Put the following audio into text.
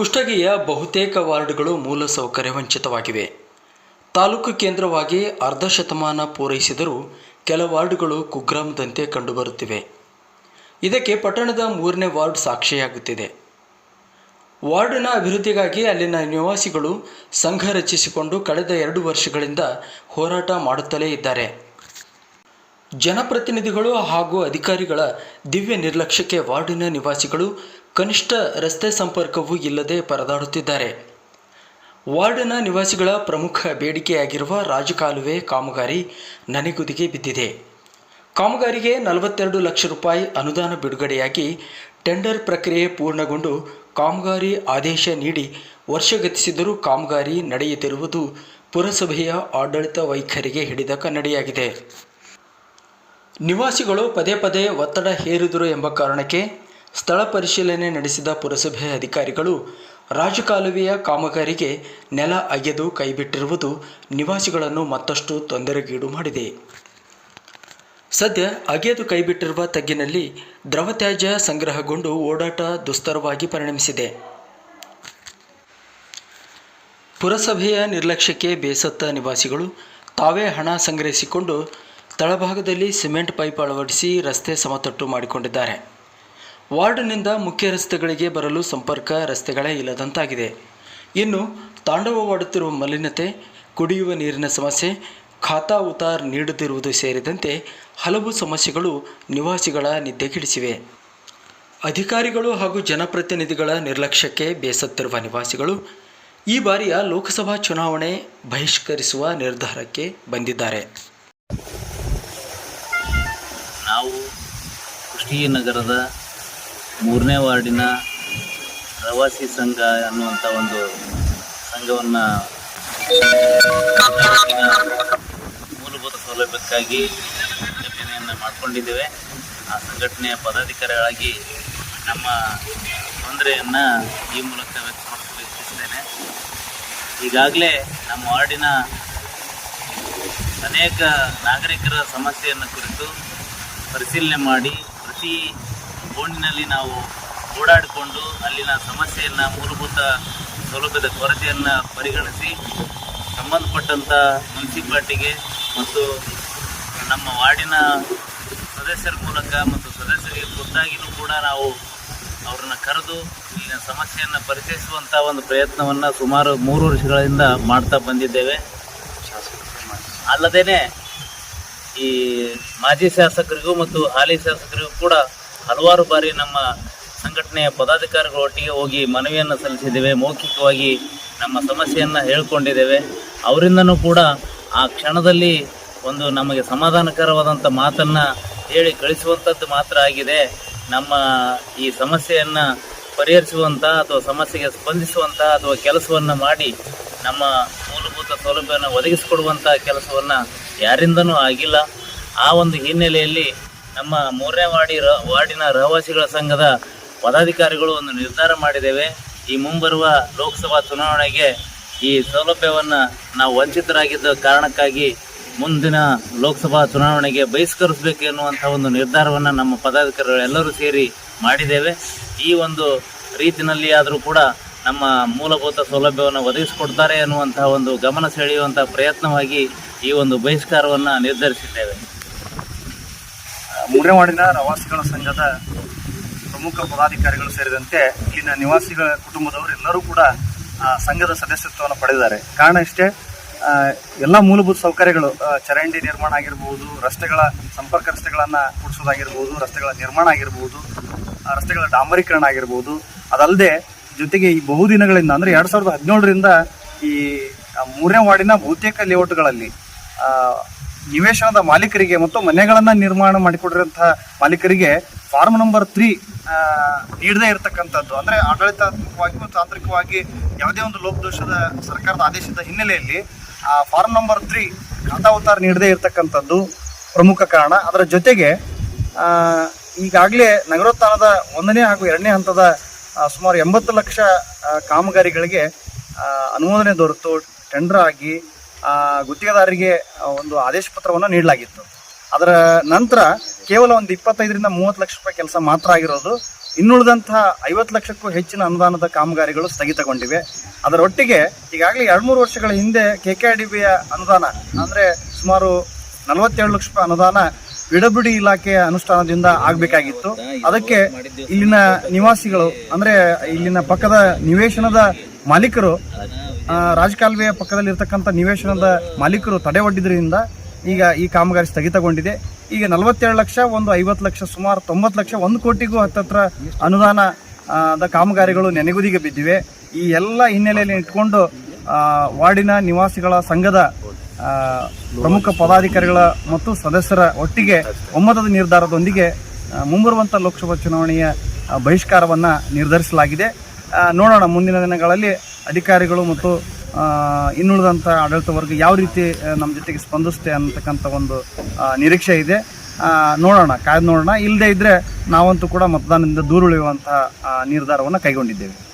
ಕುಷ್ಟಗಿಯ ಬಹುತೇಕ ವಾರ್ಡ್ಗಳು ಮೂಲಸೌಕರ್ಯ ವಂಚಿತವಾಗಿವೆ. ತಾಲೂಕು ಕೇಂದ್ರವಾಗಿ ಅರ್ಧ ಶತಮಾನ ಪೂರೈಸಿದರೂ ಕೆಲ ವಾರ್ಡ್ಗಳು ಕುಗ್ರಾಮದಂತೆ ಕಂಡುಬರುತ್ತಿವೆ. ಇದಕ್ಕೆ ಪಟ್ಟಣದ ಮೂರನೇ ವಾರ್ಡ್ ಸಾಕ್ಷಿಯಾಗುತ್ತಿದೆ. ವಾರ್ಡ್ನ ಅಭಿವೃದ್ಧಿಗಾಗಿ ಅಲ್ಲಿನ ನಿವಾಸಿಗಳು ಸಂಘ ರಚಿಸಿಕೊಂಡು ಕಳೆದ ಎರಡು ವರ್ಷಗಳಿಂದ ಹೋರಾಟ ಮಾಡುತ್ತಲೇ ಇದ್ದಾರೆ. ಜನಪ್ರತಿನಿಧಿಗಳು ಹಾಗೂ ಅಧಿಕಾರಿಗಳ ದಿವ್ಯ ನಿರ್ಲಕ್ಷ್ಯಕ್ಕೆ ವಾರ್ಡಿನ ನಿವಾಸಿಗಳು ಕನಿಷ್ಠ ರಸ್ತೆ ಸಂಪರ್ಕವೂ ಇಲ್ಲದೆ ಪರದಾಡುತ್ತಿದ್ದಾರೆ. ವಾರ್ಡ್ನ ನಿವಾಸಿಗಳ ಪ್ರಮುಖ ಬೇಡಿಕೆಯಾಗಿರುವ ರಾಜಕಾಲುವೆ ಕಾಮಗಾರಿ ನನೆಗುದಿಗೆ ಬಿದ್ದಿದೆ. ಕಾಮಗಾರಿಗೆ ನಲವತ್ತೆರಡು ಲಕ್ಷ ರೂಪಾಯಿ ಅನುದಾನ ಬಿಡುಗಡೆಯಾಗಿ ಟೆಂಡರ್ ಪ್ರಕ್ರಿಯೆ ಪೂರ್ಣಗೊಂಡು ಕಾಮಗಾರಿ ಆದೇಶ ನೀಡಿ ವರ್ಷಗತಿಸಿದರೂ ಕಾಮಗಾರಿ ನಡೆಯುತ್ತಿರುವುದು ಪುರಸಭೆಯ ಆಡಳಿತ ವೈಖರಿಗೆ ಹಿಡಿದ ಕನ್ನಡಿಯಾಗಿದೆ. ನಿವಾಸಿಗಳು ಪದೇ ಪದೇ ಒತ್ತಡ ಹೇರಿದರು ಎಂಬ ಕಾರಣಕ್ಕೆ ಸ್ಥಳ ಪರಿಶೀಲನೆ ನಡೆಸಿದ ಪುರಸಭೆ ಅಧಿಕಾರಿಗಳು ರಾಜಕಾಲುವೆಯ ಕಾಮಗಾರಿಗೆ ನೆಲ ಅಗೆದು ಕೈಬಿಟ್ಟಿರುವುದು ನಿವಾಸಿಗಳನ್ನು ಮತ್ತಷ್ಟು ತೊಂದರೆಗೀಡು ಮಾಡಿದೆ. ಸದ್ಯ ಅಗೆದು ಕೈಬಿಟ್ಟಿರುವ ತಗ್ಗಿನಲ್ಲಿ ದ್ರವ ತ್ಯಾಜ್ಯ ಸಂಗ್ರಹಗೊಂಡು ಓಡಾಟ ದುಸ್ತರವಾಗಿ ಪರಿಣಮಿಸಿದೆ. ಪುರಸಭೆಯ ನಿರ್ಲಕ್ಷ್ಯಕ್ಕೆ ಬೇಸತ್ತ ನಿವಾಸಿಗಳು ತಾವೇ ಹಣ ಸಂಗ್ರಹಿಸಿಕೊಂಡು ತಳಭಾಗದಲ್ಲಿ ಸಿಮೆಂಟ್ ಪೈಪ್ ಅಳವಡಿಸಿ ರಸ್ತೆ ಸಮತಟ್ಟು ಮಾಡಿಕೊಂಡಿದ್ದಾರೆ. ವಾರ್ಡ್ನಿಂದ ಮುಖ್ಯ ರಸ್ತೆಗಳಿಗೆ ಬರಲು ಸಂಪರ್ಕ ರಸ್ತೆಗಳೇ ಇಲ್ಲದಂತಾಗಿದೆ. ಇನ್ನು ತಾಂಡವವಾಡುತ್ತಿರುವ ಮಲಿನತೆ, ಕುಡಿಯುವ ನೀರಿನ ಸಮಸ್ಯೆ, ಖಾತಾ ಉತಾರ್ ನೀಡದಿರುವುದು ಸೇರಿದಂತೆ ಹಲವು ಸಮಸ್ಯೆಗಳು ನಿವಾಸಿಗಳ ನಿದ್ದೆಗೆಡಿಸಿವೆ. ಅಧಿಕಾರಿಗಳು ಹಾಗೂ ಜನಪ್ರತಿನಿಧಿಗಳ ನಿರ್ಲಕ್ಷ್ಯಕ್ಕೆ ಬೇಸತ್ತಿರುವ ನಿವಾಸಿಗಳು ಈ ಬಾರಿಯ ಲೋಕಸಭಾ ಚುನಾವಣೆ ಬಹಿಷ್ಕರಿಸುವ ನಿರ್ಧಾರಕ್ಕೆ ಬಂದಿದ್ದಾರೆ. ನಾವು ಕೃಷಿ ನಗರದ ಮೂರನೇ ವಾರ್ಡಿನ ಪ್ರವಾಸಿ ಸಂಘ ಅನ್ನುವಂಥ ಒಂದು ಸಂಘವನ್ನು ಮೂಲಭೂತ ಸೌಲಭ್ಯಕ್ಕಾಗಿ ಸಂಘಟನೆಯನ್ನು ಮಾಡಿಕೊಂಡಿದ್ದೇವೆ. ಆ ಸಂಘಟನೆಯ ಪದಾಧಿಕಾರಿಗಳಾಗಿ ನಮ್ಮ ತೊಂದರೆಯನ್ನು ಈ ಮೂಲಕ ವ್ಯಕ್ತಪಡಿಸಲು ಇಚ್ಛಿಸ್ತೇನೆ ಈಗಾಗಲೇ ನಮ್ಮ ವಾರ್ಡಿನ ಅನೇಕ ನಾಗರಿಕರ ಸಮಸ್ಯೆಯನ್ನು ಕುರಿತು ಪರಿಶೀಲನೆ ಮಾಡಿ ಪ್ರತಿ ಬೋರ್ಡಿನಲ್ಲಿ ನಾವು ಓಡಾಡಿಕೊಂಡು ಅಲ್ಲಿನ ಸಮಸ್ಯೆಯನ್ನು ಮೂಲಭೂತ ಸೌಲಭ್ಯದ ಕೊರತೆಯನ್ನು ಪರಿಗಣಿಸಿ ಸಂಬಂಧಪಟ್ಟಂಥ ಮುನ್ಸಿಪಾಲ್ಟಿಗೆ ಮತ್ತು ನಮ್ಮ ವಾರ್ಡಿನ ಸದಸ್ಯರ ಮೂಲಕ ಮತ್ತು ಸದಸ್ಯರಿಗೆ ಖುದ್ದಾಗಿಯೂ ಕೂಡ ನಾವು ಅವರನ್ನು ಕರೆದು ಇಲ್ಲಿನ ಸಮಸ್ಯೆಯನ್ನು ಪರಿಚಯಿಸುವಂಥ ಒಂದು ಪ್ರಯತ್ನವನ್ನು ಸುಮಾರು ಮೂರು ವರ್ಷಗಳಿಂದ ಮಾಡ್ತಾ ಬಂದಿದ್ದೇವೆ. ಅಲ್ಲದೇ ಈ ಮಾಜಿ ಶಾಸಕರಿಗೂ ಮತ್ತು ಹಾಲಿ ಶಾಸಕರಿಗೂ ಕೂಡ ಹಲವಾರು ಬಾರಿ ನಮ್ಮ ಸಂಘಟನೆಯ ಪದಾಧಿಕಾರಿಗಳ ಒಟ್ಟಿಗೆ ಹೋಗಿ ಮನವಿಯನ್ನು ಸಲ್ಲಿಸಿದ್ದೇವೆ. ಮೌಖಿಕವಾಗಿ ನಮ್ಮ ಸಮಸ್ಯೆಯನ್ನು ಹೇಳ್ಕೊಂಡಿದ್ದೇವೆ. ಅವರಿಂದನೂ ಕೂಡ ಆ ಕ್ಷಣದಲ್ಲಿ ಒಂದು ನಮಗೆ ಸಮಾಧಾನಕರವಾದಂಥ ಮಾತನ್ನು ಹೇಳಿ ಕಳಿಸುವಂಥದ್ದು ಮಾತ್ರ ಆಗಿದೆ. ನಮ್ಮ ಈ ಸಮಸ್ಯೆಯನ್ನು ಪರಿಹರಿಸುವಂಥ ಅಥವಾ ಸಮಸ್ಯೆಗೆ ಸ್ಪಂದಿಸುವಂಥ ಅಥವಾ ಕೆಲಸವನ್ನು ಮಾಡಿ ನಮ್ಮ ಮೂಲಭೂತ ಸೌಲಭ್ಯವನ್ನು ಒದಗಿಸಿಕೊಡುವಂಥ ಕೆಲಸವನ್ನು ಯಾರಿಂದನೂ ಆಗಿಲ್ಲ. ಆ ಒಂದು ಹಿನ್ನೆಲೆಯಲ್ಲಿ ನಮ್ಮ ಮೂರನೇ ವಾರ್ಡಿ ರ, ವಾರ್ಡಿನ ರಹವಾಸಿಗಳ ಸಂಘದ ಪದಾಧಿಕಾರಿಗಳು ಒಂದು ನಿರ್ಧಾರ ಮಾಡಿದ್ದೇವೆ. ಈ ಮುಂಬರುವ ಲೋಕಸಭಾ ಚುನಾವಣೆಗೆ ಈ ಸೌಲಭ್ಯವನ್ನು ನಾವು ವಂಚಿತರಾಗಿದ್ದ ಕಾರಣಕ್ಕಾಗಿ ಮುಂದಿನ ಲೋಕಸಭಾ ಚುನಾವಣೆಗೆ ಬಹಿಷ್ಕರಿಸಬೇಕು ಎನ್ನುವಂಥ ಒಂದು ನಿರ್ಧಾರವನ್ನು ನಮ್ಮ ಪದಾಧಿಕಾರಿಗಳು ಎಲ್ಲರೂ ಸೇರಿ ಮಾಡಿದ್ದೇವೆ. ಈ ಒಂದು ರೀತಿಯಲ್ಲಿ ಆದರೂ ಕೂಡ ನಮ್ಮ ಮೂಲಭೂತ ಸೌಲಭ್ಯವನ್ನು ಒದಗಿಸಿಕೊಡ್ತಾರೆ ಎನ್ನುವಂಥ ಒಂದು ಗಮನ ಸೆಳೆಯುವಂಥ ಪ್ರಯತ್ನವಾಗಿ ಈ ಒಂದು ಬಹಿಷ್ಕಾರವನ್ನು ನಿರ್ಧರಿಸಿದ್ದೇವೆ. ಮೂರನೇ ವಾರ್ಡಿನ ಪ್ರವಾಸಿಗಳ ಸಂಘದ ಪ್ರಮುಖ ಪದಾಧಿಕಾರಿಗಳು ಸೇರಿದಂತೆ ಇಲ್ಲಿನ ನಿವಾಸಿಗಳ ಕುಟುಂಬದವರು ಎಲ್ಲರೂ ಕೂಡ ಸಂಘದ ಸದಸ್ಯತ್ವವನ್ನು ಪಡೆದಿದ್ದಾರೆ. ಕಾರಣ ಇಷ್ಟೇ ಎಲ್ಲ ಮೂಲಭೂತ ಸೌಕರ್ಯಗಳು ಚರಂಡಿ ನಿರ್ಮಾಣ ಆಗಿರ್ಬೋದು, ರಸ್ತೆಗಳ ಸಂಪರ್ಕ ರಸ್ತೆಗಳನ್ನು ಕೂಡಿಸೋದಾಗಿರ್ಬೋದು ರಸ್ತೆಗಳ ನಿರ್ಮಾಣ ಆಗಿರ್ಬೋದು ರಸ್ತೆಗಳ ಡಾಂಬರೀಕರಣ ಆಗಿರ್ಬೋದು, ಅದಲ್ಲದೆ ಜೊತೆಗೆ ಈ ಬಹುದಿನಗಳಿಂದ ಅಂದರೆ ಎರಡು ಸಾವಿರದ ಹದಿನೇಳರಿಂದ ಈ ಮೂರನೇ ವಾರ್ಡಿನ ಬಹುತೇಕ ಲೇಔಟ್ಗಳಲ್ಲಿ ನಿವೇಶನದ ಮಾಲೀಕರಿಗೆ ಮತ್ತು ಮನೆಗಳನ್ನು ನಿರ್ಮಾಣ ಮಾಡಿಕೊಡಿರುವಂತಹ ಮಾಲೀಕರಿಗೆ ಫಾರ್ಮ್ ನಂಬರ್ ತ್ರೀ ನೀಡದೇ ಇರತಕ್ಕಂಥದ್ದು. ಅಂದರೆ ಆಡಳಿತಾತ್ಮಕವಾಗಿ ಮತ್ತು ತಾಂತ್ರಿಕವಾಗಿ ಯಾವುದೇ ಒಂದು ಲೋಪದೋಷದ ಸರ್ಕಾರದ ಆದೇಶದ ಹಿನ್ನೆಲೆಯಲ್ಲಿ, ಆ, ಫಾರ್ಮ್ ನಂಬರ್ ತ್ರೀ ಖಾತಾವತಾರ ನೀಡದೇ ಇರತಕ್ಕಂಥದ್ದು ಪ್ರಮುಖ ಕಾರಣ. ಅದರ ಜೊತೆಗೆ ಈಗಾಗಲೇ ನಗರೋತ್ಥಾನದ ಒಂದನೇ ಹಾಗೂ ಎರಡನೇ ಹಂತದ ಸುಮಾರು ಎಂಬತ್ತು ಲಕ್ಷ ಕಾಮಗಾರಿಗಳಿಗೆ ಅನುಮೋದನೆ ದೊರೆತು. ಟೆಂಡರ್ ಆಗಿ ಗುತ್ತಿಗೆದಾರರಿಗೆ ಒಂದು ಆದೇಶ ಪತ್ರವನ್ನು ನೀಡಲಾಗಿತ್ತು. ಅದರ ನಂತರ ಕೇವಲ ಒಂದು ಇಪ್ಪತ್ತೈದರಿಂದ ಮೂವತ್ತು ಲಕ್ಷ ರೂಪಾಯಿ ಕೆಲಸ ಮಾತ್ರ ಆಗಿರೋದು. ಇನ್ನುಳಿದಂತಹ ಐವತ್ತು ಲಕ್ಷಕ್ಕೂ ಹೆಚ್ಚಿನ ಅನುದಾನದ ಕಾಮಗಾರಿಗಳು ಸ್ಥಗಿತಗೊಂಡಿವೆ. ಅದರೊಟ್ಟಿಗೆ ಈಗಾಗಲೇ ಎರಡು ಮೂರು ವರ್ಷಗಳ ಹಿಂದೆ ಕೆ ಕೆ ಡಿ ಬಿಯ ಅನುದಾನ, ಅಂದರೆ ಸುಮಾರು ನಲವತ್ತೇಳು ಲಕ್ಷ ರೂಪಾಯಿ ಅನುದಾನ ಬಿಡಬಿಡಿ ಇಲಾಖೆಯ ಅನುಷ್ಠಾನದಿಂದ ಆಗಬೇಕಾಗಿತ್ತು. ಅದಕ್ಕೆ ಇಲ್ಲಿನ ನಿವಾಸಿಗಳು, ಅಂದರೆ ಇಲ್ಲಿನ ಪಕ್ಕದ ನಿವೇಶನದ ಮಾಲೀಕರು ರಾಜಕಾಲುವೆಯ ಪಕ್ಕದಲ್ಲಿ ಇರ್ತಕ್ಕಂಥ ನಿವೇಶನದ ಮಾಲೀಕರು ತಡೆ ಒಡ್ಡಿದ್ರಿಂದ ಈಗ ಈ ಕಾಮಗಾರಿ ಸ್ಥಗಿತಗೊಂಡಿದೆ. ಈಗ ನಲವತ್ತೇಳು ಲಕ್ಷ ಒಂದು ಐವತ್ತು ಲಕ್ಷ ಸುಮಾರು ತೊಂಬತ್ತು ಲಕ್ಷ ಒಂದು ಕೋಟಿಗೂ ಹತ್ತತ್ರ ಅನುದಾನ ಆ, ದ ಕಾಮಗಾರಿಗಳು ನೆನೆಗುದಿಗೆ ಬಿದ್ದಿವೆ. ಈ ಎಲ್ಲ ಹಿನ್ನೆಲೆಯಲ್ಲಿ ಇಟ್ಕೊಂಡು ವಾರ್ಡಿನ ನಿವಾಸಿಗಳ ಸಂಘದ ಪ್ರಮುಖ ಪದಾಧಿಕಾರಿಗಳ ಮತ್ತು ಸದಸ್ಯರ ಒಟ್ಟಿಗೆ ಒಮ್ಮತದ ನಿರ್ಧಾರದೊಂದಿಗೆ ಮುಂಬರುವಂಥ ಲೋಕಸಭಾ ಚುನಾವಣೆಯ ಬಹಿಷ್ಕಾರವನ್ನು ನಿರ್ಧರಿಸಲಾಗಿದೆ. ನೋಡೋಣ ಮುಂದಿನ ದಿನಗಳಲ್ಲಿ ಅಧಿಕಾರಿಗಳು ಮತ್ತು ಇನ್ನುಳಿದಂಥ ಆಡಳಿತ ವರ್ಗ ಯಾವ ರೀತಿ ನಮ್ಮ ಜೊತೆಗೆ ಸ್ಪಂದಿಸುತ್ತೆ ಅಂತಕ್ಕಂಥ ಒಂದು ನಿರೀಕ್ಷೆ ಇದೆ. ನೋಡೋಣ, ಕಾಯ್ದು ನೋಡೋಣ. ಇಲ್ಲದೇ ಇದ್ದರೆ ನಾವಂತೂ ಕೂಡ ಮತದಾನದಿಂದ ದೂರುಳಿಯುವಂತಹ ನಿರ್ಧಾರವನ್ನು ಕೈಗೊಂಡಿದ್ದೇವೆ.